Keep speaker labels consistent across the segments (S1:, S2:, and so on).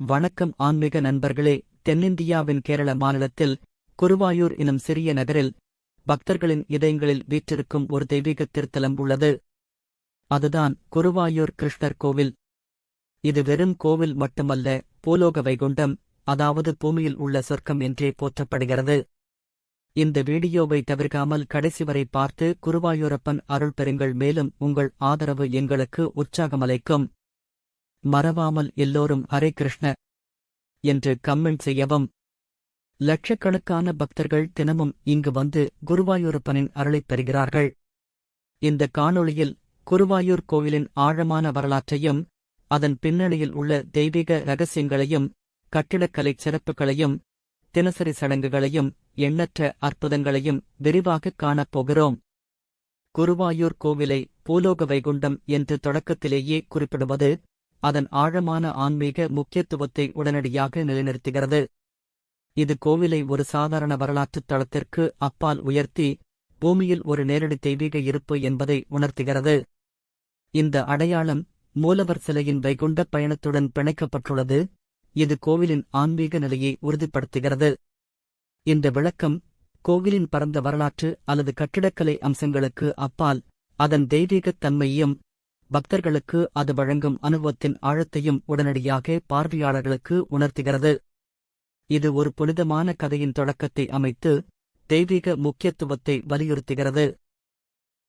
S1: வணக்கம் ஆன்மீக நண்பர்களே தென்னிந்தியாவின் கேரள மாநிலத்தில் குருவாயூர் எனும் சிறிய நகரில் பக்தர்களின் இதயங்களில் வீற்றிருக்கும் ஒரு தெய்வீக திருத்தலம் உள்ளது. அதுதான் குருவாயூர் கிருஷ்ணர் கோவில். இது வெறும் கோவில் மட்டுமல்ல பூலோக வைகுண்டம் அதாவது பூமியில் உள்ள சொர்க்கம் என்றே போற்றப்படுகிறது. இந்த வீடியோவை தவிர்க்காமல் கடைசி வரை பார்த்து குருவாயூரப்பன் அருள் பெறுங்கள் மேலும் உங்கள் ஆதரவு எங்களுக்கு உற்சாகமளிக்கும். மறவாமல் எல்லோரும் ஹரே கிருஷ்ண என்று கம்மெண்ட் செய்யவும். லட்சக்கணக்கான பக்தர்கள் தினமும் இங்கு வந்து குருவாயூரப்பனின் அருளைப் பெறுகிறார்கள். இந்த காணொளியில் குருவாயூர் கோவிலின் ஆழமான வரலாற்றையும் அதன் பின்னணியில் உள்ள தெய்வீக ரகசியங்களையும் கட்டிடக்கலை சிறப்புகளையும் தினசரி சடங்குகளையும் எண்ணற்ற அற்புதங்களையும் விரிவாகக் காணப் போகிறோம். குருவாயூர் கோவிலை பூலோக வைகுண்டம் என்று தொடக்கத்திலேயே குறிப்பிடுவது அதன் ஆழமான ஆன்மீக முக்கியத்துவத்தை உடனடியாக நிலைநிறுத்துகிறது. இது கோவிலை ஒரு சாதாரண வரலாற்றுத் தளத்திற்கு அப்பால் உயர்த்தி பூமியில் ஒரு நேரடி தெய்வீக இருப்பு என்பதை உணர்த்துகிறது. இந்த அடையாளம் மூலவர் சிலையின் வைகுண்ட பயணத்துடன் பிணைக்கப்பட்டுள்ளது. இது கோவிலின் ஆன்மீக நிலையை உறுதிப்படுத்துகிறது. இந்த விளக்கம் கோவிலின் பரந்த வரலாற்று அல்லது கட்டிடக்கலை அம்சங்களுக்கு அப்பால் அதன் தெய்வீகத் தன்மையையும் பக்தர்களுக்கு அது வழங்கும் அனுபவத்தின் ஆழத்தையும் உடனடியாக பார்வையாளர்களுக்கு உணர்த்துகிறது. இது ஒரு புனிதமான கதையின் தொடக்கத்தை அமைத்து தெய்வீக முக்கியத்துவத்தை வலியுறுத்துகிறது.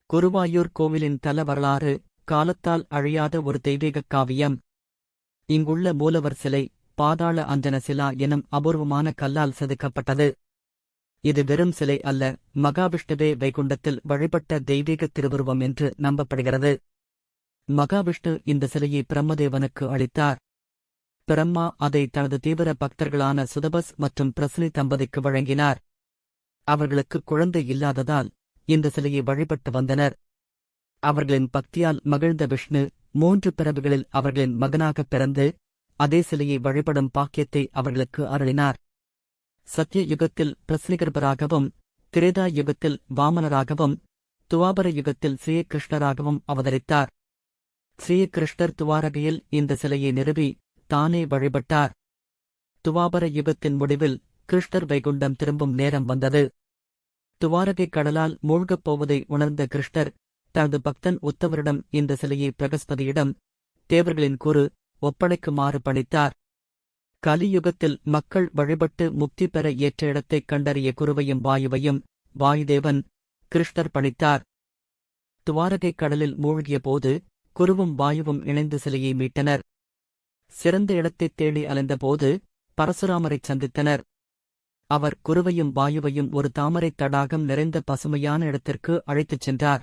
S1: குருவாயூர் கோவிலின் தல வரலாறு காலத்தால் அழியாத ஒரு தெய்வீக காவியம். இங்குள்ள மூலவர் சிலை பாதாள அஞ்சன சிலா எனும் அபூர்வமான கல்லால் செதுக்கப்பட்டது. இது வெறும் சிலை அல்ல மகாவிஷ்ணுவே வைகுண்டத்தில் வழிபட்ட தெய்வீக திருவுருவம் என்று நம்பப்படுகிறது. மகாவிஷ்ணு இந்த சிலையை பிரம்மதேவனுக்கு அளித்தார். பிரம்மா அதை தனது தீவிர பக்தர்களான சுதபஸ் மற்றும் பிரசினி தம்பதிக்கு வழங்கினார். அவர்களுக்கு குழந்தை இல்லாததால் இந்த சிலையை வழிபட்டு வந்தனர். அவர்களின் பக்தியால் மகிழ்ந்த விஷ்ணு மூன்று பிறவுகளில் அவர்களின் மகனாகப் பிறந்து அதே சிலையை வழிபடும் பாக்கியத்தை அவர்களுக்கு அருளினார். சத்திய யுகத்தில் பிரஸ்னிகர்பராகவும் திரேதா யுகத்தில் வாமனராகவும் துவாபர யுகத்தில் ஸ்ரீகிருஷ்ணராகவும் அவதரித்தார். ஸ்ரீகிருஷ்ணர் துவாரகையில் இந்த சிலையை நிறுவி தானே வழிபட்டார். துவாபர யுகத்தின் முடிவில் கிருஷ்ணர் வைகுண்டம் திரும்பும் நேரம் வந்தது. துவாரகை கடலால் மூழ்கப் போவதை உணர்ந்த கிருஷ்ணர் தனது பக்தன் உத்தவரிடம் இந்த சிலையை பிரகஸ்பதியிடம் தேவர்களின் குரு ஒப்படைக்குமாறு பணித்தார். கலியுகத்தில் மக்கள் வழிபட்டு முக்தி பெற ஏற்ற இடத்தைக் கண்டறிய குருவையும் வாயுவையும் வாயுதேவன் கிருஷ்ணர் பணித்தார். துவாரகை கடலில் மூழ்கிய போது குருவும் வாயுவும் இணைந்து சிலையை மீட்டனர். சிறந்த இடத்தைத் தேடி அலைந்தபோது பரசுராமரைச் சந்தித்தனர். அவர் குருவையும் வாயுவையும் ஒரு தாமரைத் தடாகம் நிறைந்த பசுமையான இடத்திற்கு அழைத்துச் சென்றார்.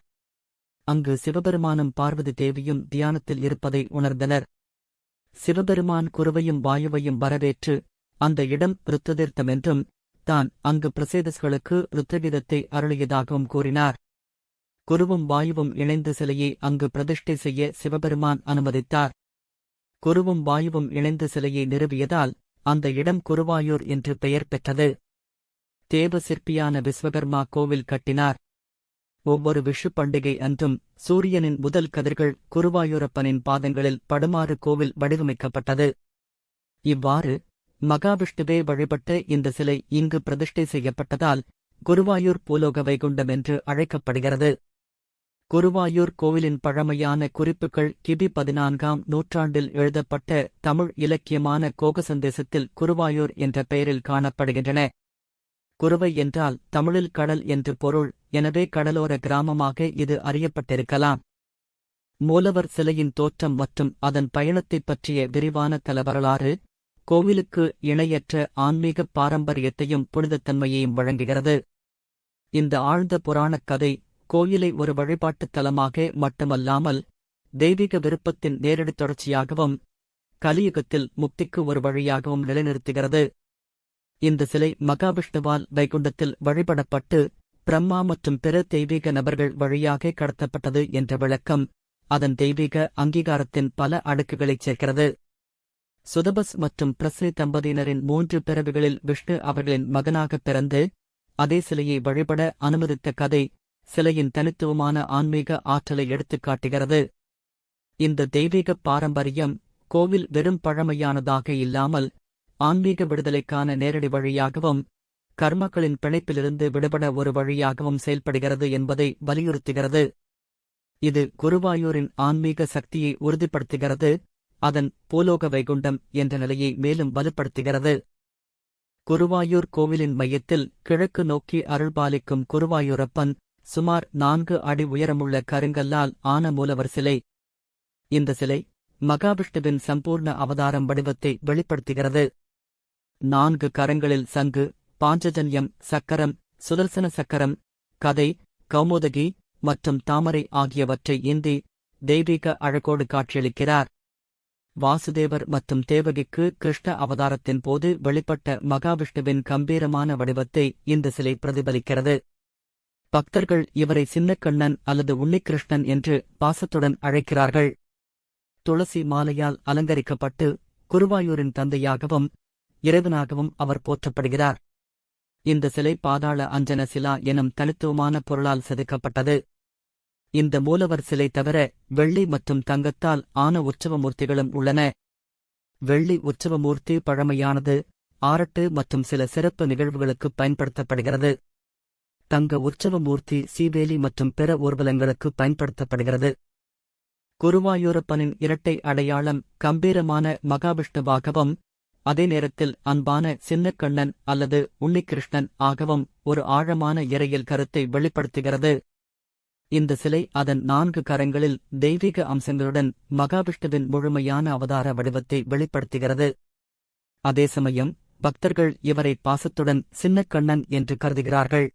S1: அங்கு சிவபெருமானும் பார்வதி தேவியும் தியானத்தில் இருப்பதை உணர்ந்தனர். சிவபெருமான் குருவையும் வாயுவையும் வரவேற்று அந்த இடம் ருத்ததீர்த்தமென்றும் தான் அங்கு பிரசேதஸ்களுக்கு ருத்தகீதத்தை அருளியதாகவும் கூறினார். குருவும் வாயுவும் இணைந்த சிலையை அங்கு பிரதிஷ்டை செய்ய சிவபெருமான் அனுமதித்தார். குருவும் வாயுவும் இணைந்த சிலையை நிறுவியதால் அந்த இடம் குருவாயூர் என்று பெயர் பெற்றது. தேவ சிற்பியான விஸ்வகர்மா கோவில் கட்டினார். ஒவ்வொரு விஷு பண்டிகை அன்றும் சூரியனின் முதல் கதிர்கள் குருவாயூரப்பனின் பாதங்களில் படுமாறு கோவில் வடிவமைக்கப்பட்டது. இவ்வாறு மகாவிஷ்ணுவே வழிபட்ட இந்த சிலை இங்கு பிரதிஷ்டை செய்யப்பட்டதால் குருவாயூர் பூலோக வைகுண்டம் என்று அழைக்கப்படுகிறது. குருவாயூர் கோவிலின் பழமையான குறிப்புகள் கிபி பதினான்காம் நூற்றாண்டில் எழுதப்பட்ட தமிழ் இலக்கியமான கோகசந்தேசத்தில் குருவாயூர் என்ற பெயரில் காணப்படுகின்றன. குருவை என்றால் தமிழில் கடல் என்று பொருள் எனவே கடலோர கிராமமாக இது அறியப்பட்டிருக்கலாம். மூலவர் சிலையின் தோற்றம் மற்றும் அதன் பயணத்தைப் பற்றிய விரிவான தலவரலாறு கோவிலுக்கு இணையற்ற ஆன்மீக பாரம்பரியத்தையும் புனிதத்தன்மையையும் வழங்குகிறது. இந்த ஆழ்ந்த புராணக் கதை கோயிலை ஒரு வழிபாட்டுத் தலமாக மட்டுமல்லாமல் தெய்வீக விருப்பத்தின் நேரடி தொடர்ச்சியாகவும் கலியுகத்தில் முக்திக்கு ஒரு வழியாகவும் நிலைநிறுத்துகிறது. இந்த சிலை மகாவிஷ்ணுவால் வைகுண்டத்தில் வழிபடப்பட்டு பிரம்மா மற்றும் பிற தெய்வீக நபர்கள் வழியாக கடத்தப்பட்டது என்ற விளக்கம் அதன் தெய்வீக அங்கீகாரத்தின் பல அடுக்குகளைச் சேர்க்கிறது. சுதபஸ் மற்றும் பிரஸ்னி தம்பதியினரின் மூன்று பிறவிகளில் விஷ்ணு அவர்களின் மகனாகப் பிறந்து அதே சிலையை வழிபட அனுமதித்த கதை சிலையின் தனித்துவமான ஆன்மீக ஆற்றலை எடுத்துக் காட்டுகிறது. இந்த தெய்வீக பாரம்பரியம் கோவில் வெறும் பழமையானதாக இல்லாமல் ஆன்மீக விடுதலைக்கான நேரடி வழியாகவும் கர்மக்களின் பிணைப்பிலிருந்து விடுபட ஒரு வழியாகவும் செயல்படுகிறது என்பதை வலியுறுத்துகிறது. இது குருவாயூரின் ஆன்மீக சக்தியை உறுதிப்படுத்துகிறது அதன் பூலோக வைகுண்டம் என்ற நிலையை மேலும் வலுப்படுத்துகிறது. குருவாயூர் கோவிலின் மையத்தில் கிழக்கு நோக்கி அருள்பாலிக்கும் குருவாயூரப்பன் சுமார் நான்கு அடி உயரமுள்ள கருங்கல்லால் ஆன மூலவர் சிலை. இந்த சிலை மகாவிஷ்ணுவின் சம்பூர்ண அவதாரம் வடிவத்தை வெளிப்படுத்துகிறது. நான்கு கரங்களில் சங்கு பாஞ்சஜன்யம் சக்கரம் சுதர்சன சக்கரம் கதை கௌமுதகி மற்றும் தாமரை ஆகியவற்றை ஏந்தி தெய்வீக அழகோடு காட்சியளிக்கிறார். வாசுதேவர் மற்றும் தேவகிக்கு கிருஷ்ண அவதாரத்தின் போது வெளிப்பட்ட மகாவிஷ்ணுவின் கம்பீரமான வடிவத்தை இந்த சிலை பிரதிபலிக்கிறது. பக்தர்கள் இவரை சின்னக்கண்ணன் அல்லது உன்னிகிருஷ்ணன் என்று பாசத்துடன் அழைக்கிறார்கள். துளசி மாலையால் அலங்கரிக்கப்பட்டு குருவாயூரின் தந்தையாகவும் இறைவனாகவும் அவர் போற்றப்படுகிறார். இந்த சிலை பாதாள அஞ்சன சிலா எனும் தனித்துவமான பொருளால் செதுக்கப்பட்டது. இந்த மூலவர் சிலை தவிர வெள்ளி மற்றும் தங்கத்தால் ஆன உற்சவமூர்த்திகளும் உள்ளன. வெள்ளி உற்சவமூர்த்தி பழமையானது ஆரட்டு மற்றும் சில சிறப்பு நிகழ்வுகளுக்கு பயன்படுத்தப்படுகிறது. தங்க உற்சவமூர்த்தி சீவேலி மற்றும் பிற ஊர்வலங்களுக்கு பயன்படுத்தப்படுகிறது. குருவாயூரப்பனின் இரட்டை அடையாளம் கம்பீரமான மகாவிஷ்ணுவாகவும் அதே நேரத்தில் அன்பான சின்னக்கண்ணன் அல்லது உன்னிகிருஷ்ணன் ஆகவும் ஒரு ஆழமான இறையில் கருத்தை வெளிப்படுத்துகிறது. இந்த சிலை அதன் நான்கு கரங்களில் தெய்வீக அம்சங்களுடன் மகாவிஷ்ணுவின் முழுமையான அவதார வடிவத்தை வெளிப்படுத்துகிறது. அதே சமயம் பக்தர்கள் இவரை பாசத்துடன் சின்னக்கண்ணன் என்று கருதுகிறார்கள்.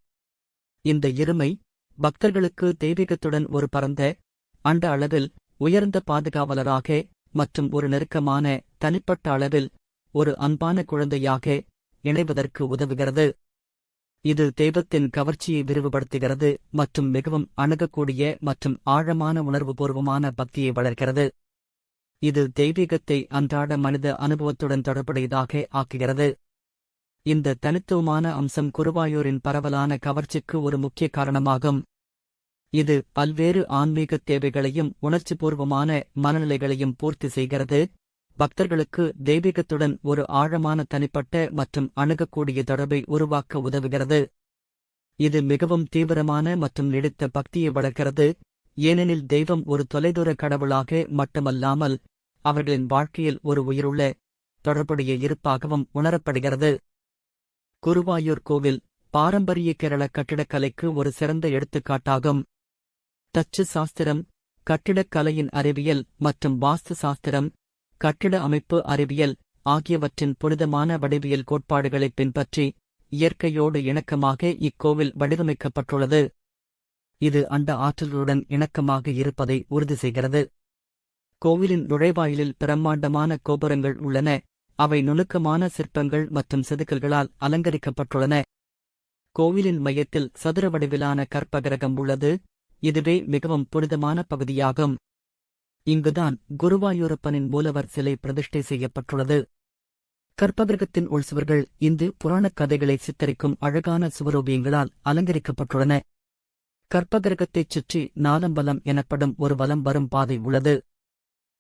S1: இந்த இருமை பக்தர்களுக்கு தெய்வீகத்துடன் ஒரு பரந்த அண்ட அளவில் உயர்ந்த பாதுகாவலராக மற்றும் ஒரு நெருக்கமான தனிப்பட்ட அளவில் ஒரு அன்பான குழந்தையாக இணைவதற்கு உதவுகிறது. இது தெய்வத்தின் கவர்ச்சியை விரிவுபடுத்துகிறது மற்றும் மிகவும் அணுகக்கூடிய மற்றும் ஆழமான உணர்வுபூர்வமான பக்தியை வளர்க்கிறது. இது தெய்வீகத்தை அன்றாட மனித அனுபவத்துடன் தொடர்புடையதாக ஆக்குகிறது. இந்த தனித்துவமான அம்சம் குருவாயூரின் பரவலான கவர்ச்சிக்கு ஒரு முக்கிய காரணமாகும். இது பல்வேறு ஆன்மீக தேவைகளையும் உணர்ச்சிபூர்வமான மனநிலைகளையும் பூர்த்தி செய்கிறது. பக்தர்களுக்கு தெய்வீகத்துடன் ஒரு ஆழமான தனிப்பட்ட மற்றும் அணுகக்கூடிய தொடர்பை உருவாக்க உதவுகிறது. இது மிகவும் தீவிரமான மற்றும் நீடித்த பக்தியை வளர்க்கிறது. ஏனெனில் தெய்வம் ஒரு தொலைதூர கடவுளாக மட்டுமல்லாமல் அவர்களின் வாழ்க்கையில் ஒரு உயிருள்ள தொடர்புடைய இருப்பாகவும் உணரப்படுகிறது. குருவாயூர் கோவில் பாரம்பரிய கேரள கட்டிடக்கலைக்கு ஒரு சிறந்த எடுத்துக்காட்டாகும். தச்சு சாஸ்திரம் கட்டிடக்கலையின் அறிவியல் மற்றும் வாஸ்து சாஸ்திரம் கட்டிட அமைப்பு அறிவியல் ஆகியவற்றின் புனிதமான வடிவியல் கோட்பாடுகளை பின்பற்றி இயற்கையோடு இணக்கமாக இக்கோவில் வடிவமைக்கப்பட்டுள்ளது. இது அண்ட ஆற்றலுடன் இணக்கமாக இருப்பதை உறுதி செய்கிறது. கோவிலின் நுழைவாயிலில் பிரம்மாண்டமான கோபுரங்கள் உள்ளன. அவை நுணுக்கமான சிற்பங்கள் மற்றும் செதுக்கல்களால் அலங்கரிக்கப்பட்டுள்ளன. கோவிலின் மையத்தில் சதுர வடிவிலான கற்பகிரகம் உள்ளது. இதுவே மிகவும் புனிதமான பகுதியாகும். இங்குதான் குருவாயூரப்பனின் மூலவர் சிலை பிரதிஷ்டை செய்யப்பட்டுள்ளது. கற்பகிரகத்தின் உள்சுவர்கள் இந்து புராணக் கதைகளை சித்தரிக்கும் அழகான சுவரூபியங்களால் அலங்கரிக்கப்பட்டுள்ளன. கற்பகிரகத்தைச் சுற்றி நாலம்பலம் எனப்படும் ஒரு வலம் வரும் பாதை உள்ளது.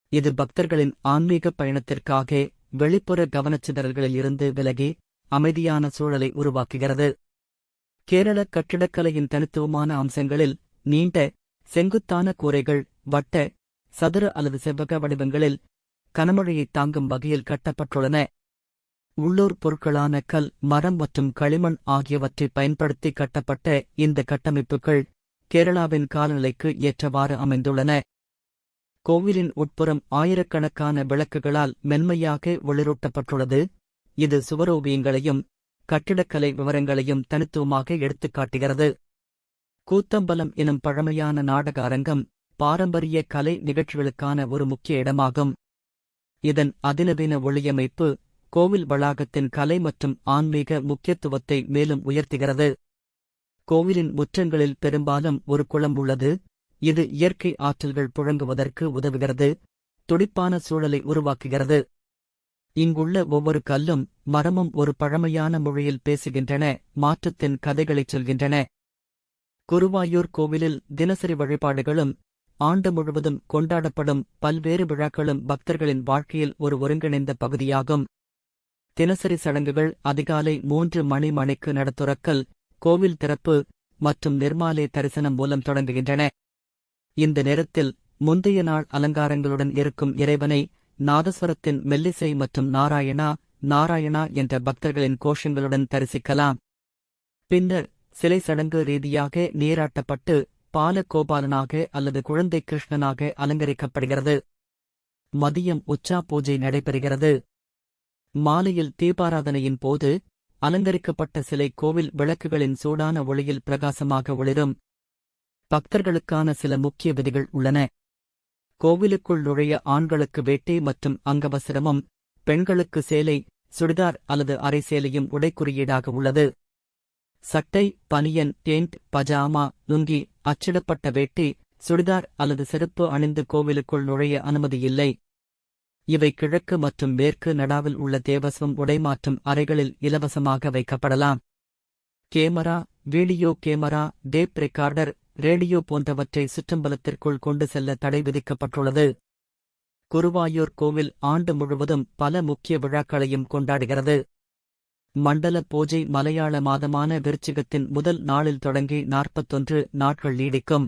S1: இது பக்தர்களின் ஆன்மீக பயணத்திற்காக வெளிப்புற கவனச்சிதறல்களில் இருந்து விலகி அமைதியான சூழலை உருவாக்குகிறது. கேரள கட்டிடக்கலையின் தனித்துவமான அம்சங்களில் நீண்ட செங்குத்தான கூரைகள் வட்ட சதுர அல்லது செவ்வக வடிவங்களில் கனமழையை தாங்கும் வகையில் கட்டப்பட்டுள்ளன. உள்ளூர் பொருட்களான கல் மரம் மற்றும் களிமண் ஆகியவற்றை பயன்படுத்தி கட்டப்பட்ட இந்த கட்டமைப்புகள் கேரளாவின் காலநிலைக்கு ஏற்றவாறு அமைந்துள்ளன. கோவிலின் உட்புறம் ஆயிரக்கணக்கான விளக்குகளால் மென்மையாக ஒளிரூட்டப்பட்டுள்ளது இது சுவரோவியங்களையும் கட்டிடக்கலை விவரங்களையும் தனித்துவமாக எடுத்துக்காட்டுகிறது கூத்தம்பலம் எனும் பழமையான நாடக அரங்கம் பாரம்பரிய கலை நிகழ்ச்சிகளுக்கான ஒரு முக்கிய இடமாகும். இதன் அதிநவீன ஒளியமைப்பு கோவில் வளாகத்தின் கலை மற்றும் ஆன்மீக முக்கியத்துவத்தை மேலும் உயர்த்துகிறது. கோவிலின் முற்றங்களில் பெரும்பாலும் ஒரு குளம் உள்ளது. இது இயற்கை ஆற்றல்கள் புழங்குவதற்கு உதவுகிறது துடிப்பான சூழலை உருவாக்குகிறது. இங்குள்ள ஒவ்வொரு கல்லும் மரமும் ஒரு பழமையான மொழியில் பேசுகின்றன மாற்றத்தின் கதைகளைச் சொல்கின்றன. குருவாயூர் கோவிலில் தினசரி வழிபாடுகளும் ஆண்டு முழுவதும் கொண்டாடப்படும் பல்வேறு விழாக்களும் பக்தர்களின் வாழ்க்கையில் ஒரு ஒருங்கிணைந்த பகுதியாகும். தினசரி சடங்குகள் அதிகாலை மூன்று மணி மணிக்கு நடத்துறக்கல் கோவில் திறப்பு மற்றும் நிர்மாலே தரிசனம் மூலம் தொடங்குகின்றன. இந்த நேரத்தில் முந்தைய நாள் அலங்காரங்களுடன் இருக்கும் இறைவனை நாதஸ்வரத்தின் மெல்லிசை மற்றும் நாராயணா நாராயணா என்ற பக்தர்களின் கோஷங்களுடன் தரிசிக்கலாம். பின்னர் சிலை சடங்கு ரீதியாக நீராட்டப்பட்டு பாலகோபாலனாக அல்லது குழந்தை கிருஷ்ணனாக அலங்கரிக்கப்படுகிறது. மதியம் உச்சா பூஜை நடைபெறுகிறது. மாலையில் தீபாராதனையின் போது அலங்கரிக்கப்பட்ட சிலை கோவில் விளக்குகளின் சூடான ஒளியில் பிரகாசமாக ஒளிரும். பக்தர்களுக்கான சில முக்கிய விதிகள் உள்ளன. கோவிலுக்குள் நுழைய ஆண்களுக்கு வேட்டை மற்றும் அங்கவசிரமும் பெண்களுக்கு சேலை சுடிதார் அல்லது அரை சேலையும் உடைக்குறியீடாக உள்ளது. சட்டை பனியன் டேண்ட் பஜாமா லுங்கி அச்சிடப்பட்ட வேட்டி சுடிதார் அல்லது செருப்பு அணிந்து கோவிலுக்குள் நுழைய அனுமதியில்லை இவை கிழக்கு மற்றும் மேற்கு நடாவில் உள்ள தேவஸ்வம் உடைமாற்றும் அறைகளில் இலவசமாக வைக்கப்படலாம். Camera video camera tape recorder radio போன்றவற்றை சிற்றம்பலத்திற்குள் கொண்டு செல்ல தடை விதிக்கப்பட்டுள்ளது. குருவாயூர் கோவில் ஆண்டு முழுவதும் பல முக்கிய விழாக்களையும் கொண்டாடுகிறது. மண்டல பூஜை மலையாள மாதமான விருச்சிகத்தின் முதல் நாளில் தொடங்கி நாற்பத்தொன்று நாட்கள் நீடிக்கும்.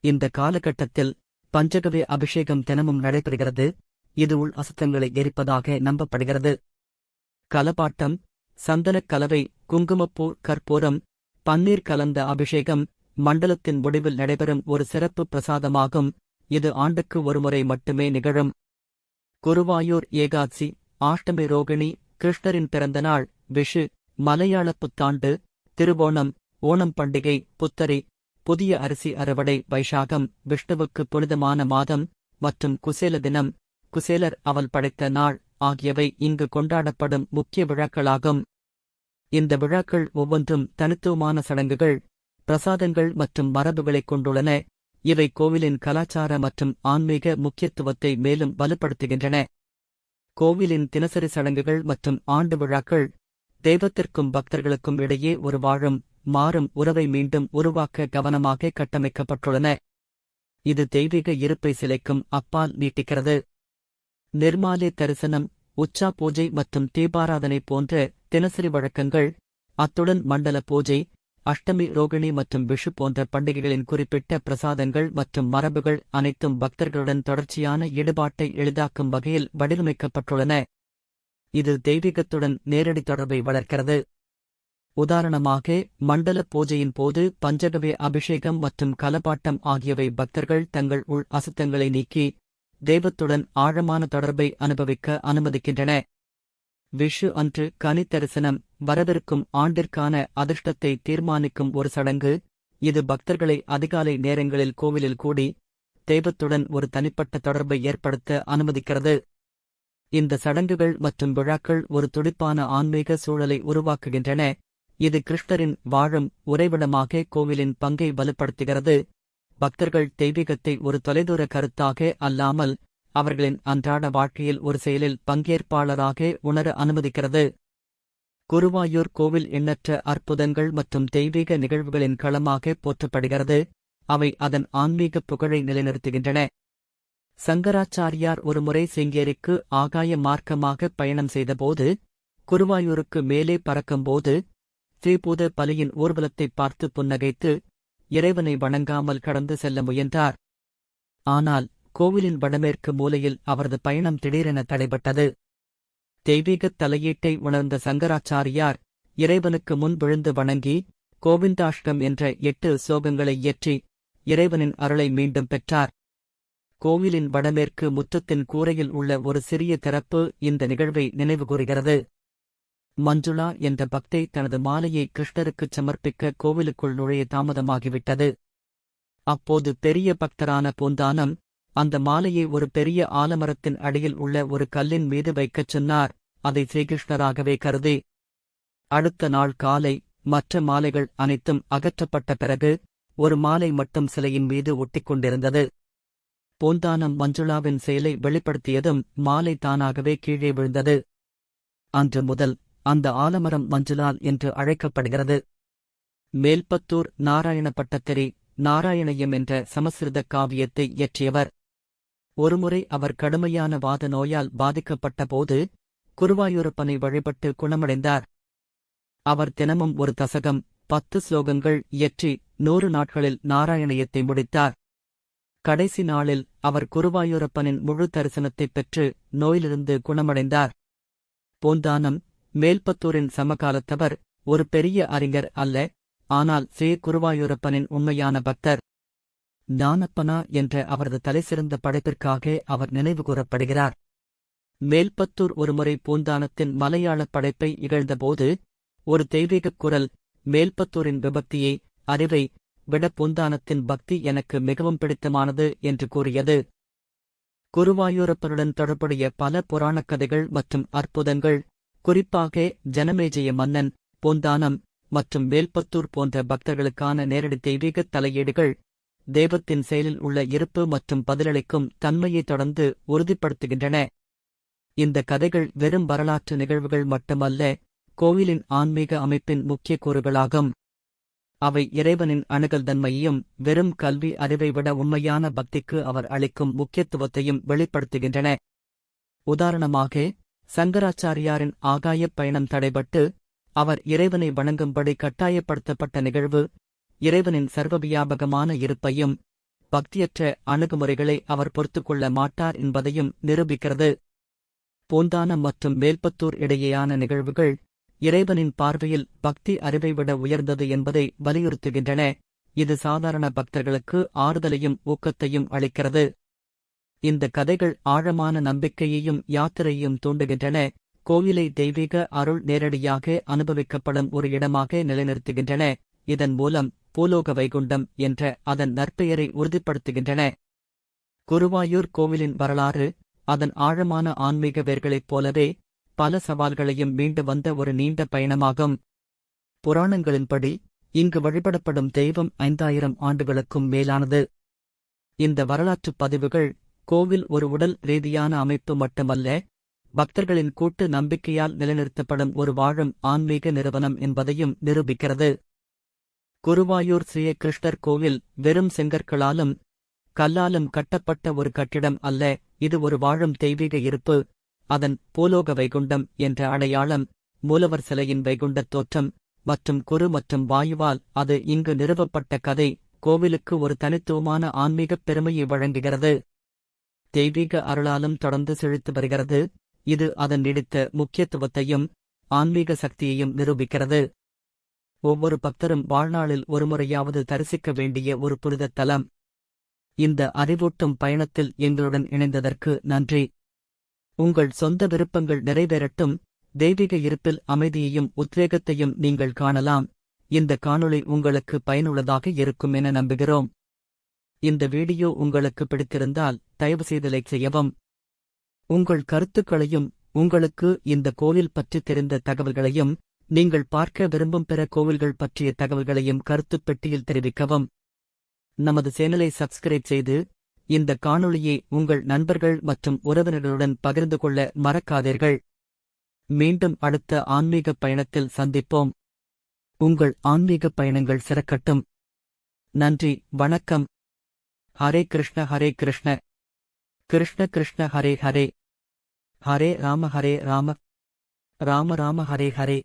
S1: இந்த காலகட்டத்தில் பஞ்சகவே அபிஷேகம் தினமும் நடைபெறுகிறது. இது உள் அசுத்தங்களை எரிப்பதாக நம்பப்படுகிறது. கலபாட்டம் சந்தனக் கலவை குங்குமப்பூ கற்பூரம் பன்னீர் கலந்த அபிஷேகம் மண்டலத்தின் முடிவில் நடைபெறும் ஒரு சிறப்பு பிரசாதமாகும். இது ஆண்டுக்கு ஒருமுறை மட்டுமே நிகழும். குருவாயூர் ஏகாட்சி ஆஷ்டமி ரோகிணி கிருஷ்ணரின் பிறந்த நாள் விஷு மலையாள புத்தாண்டு திருவோணம் ஓணம் பண்டிகை புத்தரி புதிய அரிசி அறுவடை வைஷாகம் விஷ்ணுவுக்கு புனிதமான மாதம் மற்றும் குசேல தினம். குசேலர் அவல் படைத்த நாள் ஆகியவை இங்கு கொண்டாடப்படும் முக்கிய விழாக்களாகும். இந்த விழாக்கள் ஒவ்வொன்றும் தனித்துவமான சடங்குகள். பிரசாதங்கள் மற்றும் மரபுகளைக் கொண்டுள்ளன. இவை கோவிலின் கலாச்சார மற்றும் ஆன்மீக முக்கியத்துவத்தை மேலும் வலுப்படுத்துகின்றன. கோவிலின் தினசரி சடங்குகள் மற்றும் ஆண்டு விழாக்கள் தெய்வத்திற்கும் பக்தர்களுக்கும் இடையே ஒரு வாழும் மாறும் உறவை மீண்டும் உருவாக்க கவனமாக கட்டமைக்கப்பட்டுள்ளன. இது தெய்வீக இருப்பை சிலைக்கும் அப்பால் நீட்டிக்கிறது. நிர்மாலே தரிசனம் உச்சா பூஜை மற்றும் தீபாராதனை போன்ற தினசரி வழக்கங்கள் அத்துடன் மண்டல பூஜை அஷ்டமி ரோகிணி மற்றும் விஷு போன்ற பண்டிகைகளின் குறிப்பிட்ட பிரசாதங்கள் மற்றும் மரபுகள் அனைத்தும் பக்தர்களுடன் தொடர்ச்சியான ஈடுபாட்டை எளிதாக்கும் வகையில் வடிவமைக்கப்பட்டுள்ளன. இது தெய்வீகத்துடன் நேரடி தொடர்பை வளர்க்கிறது. உதாரணமாக மண்டல பூஜையின் போது பஞ்சகவே அபிஷேகம் மற்றும் கலபாட்டம் ஆகியவை பக்தர்கள் தங்கள் உள் அசுத்தங்களை நீக்கி தெய்வத்துடன் ஆழமான தொடர்பை அனுபவிக்க அனுமதிக்கின்றன. விஷு அன்று கனி தரிசனம் வரவிருக்கும் ஆண்டிற்கான அதிர்ஷ்டத்தை தீர்மானிக்கும் ஒரு சடங்கு. இது பக்தர்களை அதிகாலை நேரங்களில் கோவிலில் கூடி தெய்வத்துடன் ஒரு தனிப்பட்ட தொடர்பை ஏற்படுத்த அனுமதிக்கிறது. இந்த சடங்குகள் மற்றும் விழாக்கள் ஒரு துடிப்பான ஆன்மீக சூழலை உருவாக்குகின்றன. இது கிருஷ்ணரின் வாழும் உறைவிடமாக கோவிலின் பங்கை வலுப்படுத்துகிறது. பக்தர்கள் தெய்வீகத்தை ஒரு தொலைதூர கருத்தாக அல்லாமல் அவர்களின் அன்றாட வாழ்க்கையில் ஒரு செயலில் பங்கேற்பாளராக உணர அனுமதிக்கிறது. குருவாயூர் கோவில் எண்ணற்ற அற்புதங்கள் மற்றும் தெய்வீக நிகழ்வுகளின் களமாக போற்றப்படுகிறது. அவை அதன் ஆன்மீக புகழை நிலைநிறுத்துகின்றன. சங்கராச்சாரியார் ஒருமுறை செங்கேரிக்கு ஆகாய மார்க்கமாக பயணம் செய்தபோது குருவாயூருக்கு மேலே பறக்கும்போது ஸ்ரீபூத பலியின் ஊர்வலத்தைப் பார்த்து புன்னகைத்து இறைவனை வணங்காமல் கடந்து செல்ல முயன்றார். ஆனால் கோவிலின் வடமேற்கு மூலையில் அவரது பயணம் திடீரென தடைபட்டது. தெய்வீகத் தலையீட்டை உணர்ந்த சங்கராச்சாரியார் இறைவனுக்கு முன் விழுந்து வணங்கி கோவிந்தாஷ்டம் என்ற எட்டு சோகங்களை இயற்றி இறைவனின் அருளை மீண்டும் பெற்றார். கோவிலின் வடமேற்கு முற்றத்தின் கூரையில் உள்ள ஒரு சிறிய திறப்பு இந்த நிகழ்வை நினைவுகூறுகிறது மஞ்சுளா என்ற பக்தை தனது மாலையை கிருஷ்ணருக்குச் சமர்ப்பிக்க கோவிலுக்குள் நுழைய தாமதமாகிவிட்டது. அப்போது பெரிய பக்தரான பூந்தானம் அந்த மாலையை ஒரு பெரிய ஆலமரத்தின் அடியில் உள்ள ஒரு கல்லின் மீது வைக்கச் சொன்னார். அதை ஸ்ரீகிருஷ்ணராகவே கருதி அடுத்த நாள் காலை மற்ற மாலைகள் அனைத்தும் அகற்றப்பட்ட பிறகு ஒரு மாலை மட்டும் சிலையின் மீது ஒட்டிக்கொண்டிருந்தது. பூந்தானம் மஞ்சுளாவின் செயலை வெளிப்படுத்தியதும் மாலை தானாகவே கீழே விழுந்தது. அன்று முதல் அந்த ஆலமரம் மஞ்சுளால் என்று அழைக்கப்படுகிறது. மேல்பத்தூர் நாராயண பட்டத்திரி நாராயணயம் என்ற சமஸ்கிருத காவியத்தை இயற்றியவர். ஒருமுறை அவர் கடுமையான வாத நோயால் பாதிக்கப்பட்டபோது குருவாயூரப்பனை வழிபட்டு குணமடைந்தார். அவர் தினமும் ஒரு தசகம் பத்து ஸ்லோகங்கள் இயற்றி நூறு நாட்களில் நாராயணயத்தை முடித்தார். கடைசி நாளில் அவர் குருவாயூரப்பனின் முழு தரிசனத்தைப் பெற்று நோயிலிருந்து குணமடைந்தார். போந்தானம் மேல்பத்தூரின் சமகாலத்தவர் ஒரு பெரிய அறிஞர் அல்ல ஆனால் ஸ்ரீ குருவாயூரப்பனின் உண்மையான பக்தர். ஞானப்பனா என்ற அவரது தலைசிறந்த படைப்பிற்காக அவர் நினைவு கூறப்படுகிறார். மேல்பத்தூர் ஒருமுறை பூந்தானத்தின் மலையாளப் படைப்பை இகழ்ந்தபோது ஒரு தெய்வீகக் குரல் மேல்பத்தூரின் விபக்தியை அறிவை விட பூந்தானத்தின் பக்தி எனக்கு மிகவும் பிடித்தமானது என்று கூறியது. குருவாயூரப்பருடன் தொடர்புடைய பல புராணக் கதைகள் மற்றும் அற்புதங்கள் குறிப்பாக ஜனமேஜய மன்னன் பூந்தானம் மற்றும் மேல்பத்தூர் போன்ற பக்தர்களுக்கான நேரடி தெய்வீகத் தலையீடுகள் தெய்வத்தின் செயலில் உள்ள இருப்பு மற்றும் பதிலளிக்கும் தன்மையை தொடர்ந்து உறுதிப்படுத்துகின்றன. இந்த கதைகள் வெறும் வரலாற்று நிகழ்வுகள் மட்டுமல்ல கோவிலின் ஆன்மீக அமைப்பின் முக்கிய கூறுகளாகும். அவை இறைவனின் அணுகல் தன்மையையும் வெறும் கல்வி அறிவை விட உண்மையான பக்திக்கு அவர் அளிக்கும் முக்கியத்துவத்தையும் வெளிப்படுத்துகின்றன. உதாரணமாக சங்கராச்சாரியாரின் ஆகாயப் பயணம் தடைபட்டு அவர் இறைவனை வணங்கும்படி கட்டாயப்படுத்தப்பட்ட நிகழ்வு இறைவனின் சர்வவியாபகமான இருப்பையும் பக்தியற்ற அணுகுமுறைகளை அவர் பொறுத்துக்கொள்ள மாட்டார் என்பதையும் நிரூபிக்கிறது. பூந்தானம் மற்றும் மேல்பத்தூர் இடையேயான நிகழ்வுகள் இறைவனின் பார்வையில் பக்தி அறிவை விட உயர்ந்தது என்பதை வலியுறுத்துகின்றன. இது சாதாரண பக்தர்களுக்கு ஆறுதலையும் ஊக்கத்தையும் அளிக்கிறது. இந்த கதைகள் ஆழமான நம்பிக்கையையும் யாத்திரையையும் தூண்டுகின்றன. கோவிலை தெய்வீக அருள் நேரடியாக அனுபவிக்கப்படும் ஒரு இடமாக நிலைநிறுத்துகின்றன. இதன் மூலம் பூலோக வைகுண்டம் என்ற அதன் நற்பெயரை உறுதிப்படுத்துகின்றன. குருவாயூர் கோவிலின் வரலாறு அதன் ஆழமான ஆன்மீக வேர்களைப் போலவே பல சவால்களையும் மீண்டு வந்த ஒரு நீண்ட பயணமாகும். புராணங்களின்படி இங்கு வழிபடப்படும் தெய்வம் ஐந்தாயிரம் ஆண்டுகளுக்கும் மேலானது. இந்த வரலாற்றுப் பதிவுகள் கோவில் ஒரு உடல் ரீதியான அமைப்பு மட்டுமல்ல பக்தர்களின் கூட்டு நம்பிக்கையால் நிலைநிறுத்தப்படும் ஒரு வாழும் ஆன்மீக நிறுவனம் என்பதையும் நிரூபிக்கிறது. குருவாயூர் ஸ்ரீ கிருஷ்ணர் கோவில் வெறும் செங்கற்களாலும் கல்லாலும் கட்டப்பட்ட ஒரு கட்டிடம் அல்ல இது ஒரு வாழும் தெய்வீக இருப்பு. அதன் பூலோக வைகுண்டம் என்ற அடையாளம் மூலவர் சிலையின் வைகுண்டத் தோற்றம் மற்றும் குரு மற்றும் வாயுவால் அது இங்கு நிறுவப்பட்ட கதை கோவிலுக்கு ஒரு தனித்துவமான ஆன்மீகப் பெருமையை வழங்குகிறது. தெய்வீக அருளாலும் தொடர்ந்து செழித்து வருகிறது. இது அதன் நீடித்த முக்கியத்துவத்தையும் ஆன்மீக சக்தியையும் நிரூபிக்கிறது. ஒவ்வொரு பக்தரும் வாழ்நாளில் ஒருமுறையாவது தரிசிக்க வேண்டிய ஒரு புனிதத் தலம். இந்த அறிவூட்டும் பயணத்தில் எங்களுடன் இணைந்ததற்கு நன்றி. உங்கள் சொந்த விருப்பங்கள் நிறைவேறட்டும். தெய்வீக இருப்பில் அமைதியையும் உத்வேகத்தையும் நீங்கள் காணலாம். இந்த காணொளி உங்களுக்கு பயனுள்ளதாக இருக்கும் என நம்புகிறோம். இந்த வீடியோ உங்களுக்கு பிடித்திருந்தால் தயவுசெய்து லைக் செய்யவும். உங்கள் கருத்துக்களையும் உங்களுக்கு இந்த கோவில் பற்றி தெரிந்த தகவல்களையும் நீங்கள் பார்க்க விரும்பும் பிற கோவில்கள் பற்றிய தகவல்களையும் கருத்துப் பெட்டியில் தெரிவிக்கவும். நமது சேனலை சப்ஸ்கிரைப் செய்து இந்த காணொளியை உங்கள் நண்பர்கள் மற்றும் உறவினர்களுடன் பகிர்ந்து கொள்ள மறக்காதீர்கள். மீண்டும் அடுத்த ஆன்மீக பயணத்தில் சந்திப்போம். உங்கள் ஆன்மீக பயணங்கள் சிறக்கட்டும். நன்றி வணக்கம். ஹரே கிருஷ்ண ஹரே கிருஷ்ண. கிருஷ்ண கிருஷ்ண ஹரே ஹரே. ஹரே ராம ஹரே ராம. ராம ராம ஹரே ஹரே.